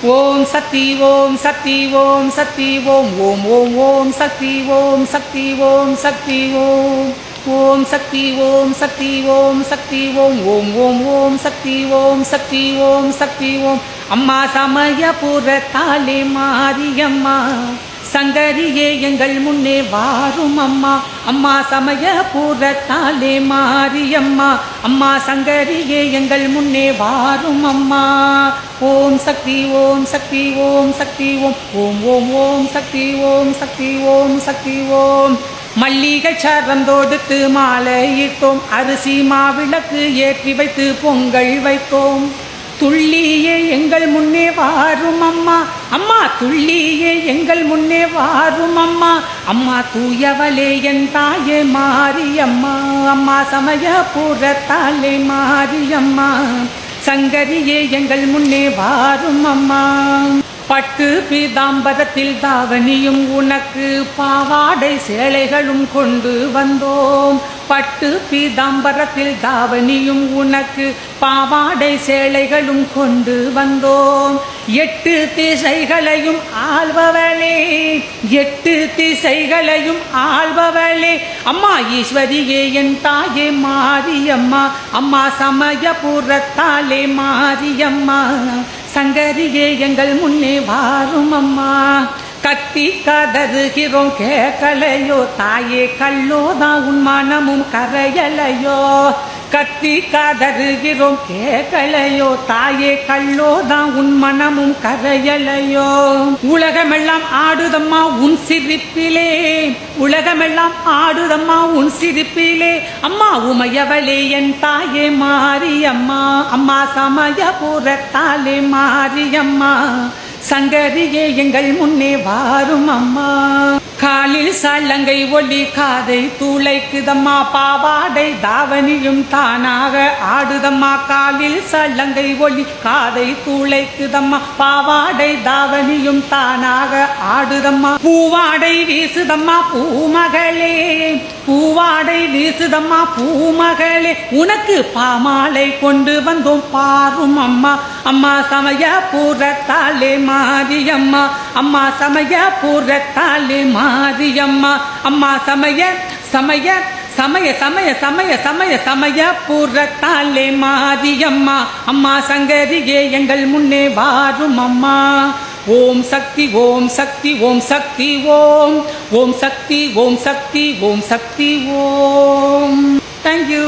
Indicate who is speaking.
Speaker 1: ஓம் சக்தி ஓம் சக்தி ஓம் சக்தி ஓம் ஓம் ஓம் ஓம் சக்தி ஓம் சக்தி ஓம் சக்தி ஓம் ஓம் சக்தி ஓம் சக்தி ஓம் சக்தி ஓம் ஓம் ஓம் ஓம் சக்தி ஓம் சக்தி ஓம் சக்தி ஓம் அம்மா சமயபுரத்தாலே மாரியம்மா சங்கரியே எங்கள் முன்னே வாரும் அம்மா. அம்மா சமய சமயபுரத்தாலே மாரியம்மா அம்மா சங்கரியே எங்கள் முன்னே வாரும் அம்மா. ஓம் சக்தி ஓம் சக்தி ஓம் சக்தி ஓம். ஓம் ஓம் ஓம் சக்தி ஓம் சக்தி ஓம் சக்தி ஓம். மல்லிகை சரம் தொடுத்து மாலையிட்டோம். அரிசி மாவிளக்கு ஏற்றி வைத்து பொங்கல் வைத்தோம். துள்ளியே எங்கள் முன்னே வாரும் அம்மா. அம்மா துள்ளியே எங்கள் முன்னே வாரும் அம்மா. அம்மா தூயவளே என் தாயே மாரியம்மா. அம்மா சமய பூரத்தாலே மாரியம்மா. சங்கரியே எங்கள் முன்னே வாரும் அம்மா. பட்டு பீதாம்பரத்தில் தாவணியும் உனக்கு பாவாடை சேலைகளும் கொண்டு வந்தோம். பட்டு பீதாம்பரத்தில் தாவணியும் உனக்கு பாவாடை சேலைகளும் கொண்டு வந்தோம். எட்டு திசைகளையும் ஆள்பவளே எட்டு திசைகளையும் ஆள்பவளே. அம்மா ஈஸ்வரியே என் தாயே மாரியம்மா அம்மா சமயபுரத்தாலே மாரியம்மா. சங்கரியே எங்கள் முன்னே வாரும் அம்மா கத்தி கதறுகிறோம் கேட்கலையோ தாயே கல்லோதான் உன் மனமும் கரையலையோ. கத்தி கதறுகிறோம் கேட்கலையோ தாயே கல்லோதான் உன் மனமும் கரையலையோ. உலகமெல்லாம் ஆடுதம்மா உன் சிரிப்பிலே. உலகமெல்லாம் ஆடுதம்மா உன் சிரிப்பிலே. அம்மா உமையவளே என் தாயே மாரியம்மா. அம்மா சமயபுரத்தாலே மாரியம்மா. சங்கரியே எங்கள் முன்னே வாரும் அம்மா. காலில் சல்லங்கை ஒளி காதை தூளைக்குதம்மா பாவாடை தாவணியும் தானாக ஆடுதம்மா. காலில் சல்லங்கை ஒளி காதை தூளைக்குதம்மா பாவாடை தாவணியும் தானாக ஆடுதம்மா. பூவாடை வீசுதம்மா பூமகளே பூவாடை வீசுதம்மா பூமகளே. உனக்கு பாமாலை கொண்டு வந்தோம் பாரும் அம்மா. அம்மா சமய பூரத்தாலே மாரியம்மா. அம்மா சமய பூரத்தாலே மாரியம்மா அம்மா சமய சமய சமய சமய சமய சமய சமய பூரத்தாலே மாரியம்மா அம்மா சங்கரியே எங்கள் முன்னே வாரும் அம்மா ஓம் சக்தி ஓம் சக்தி ஓம் சக்தி ஓம். ஓம் சக்தி ஓம் சக்தி ஓம் சக்தி ஓம். தேங்க்யூ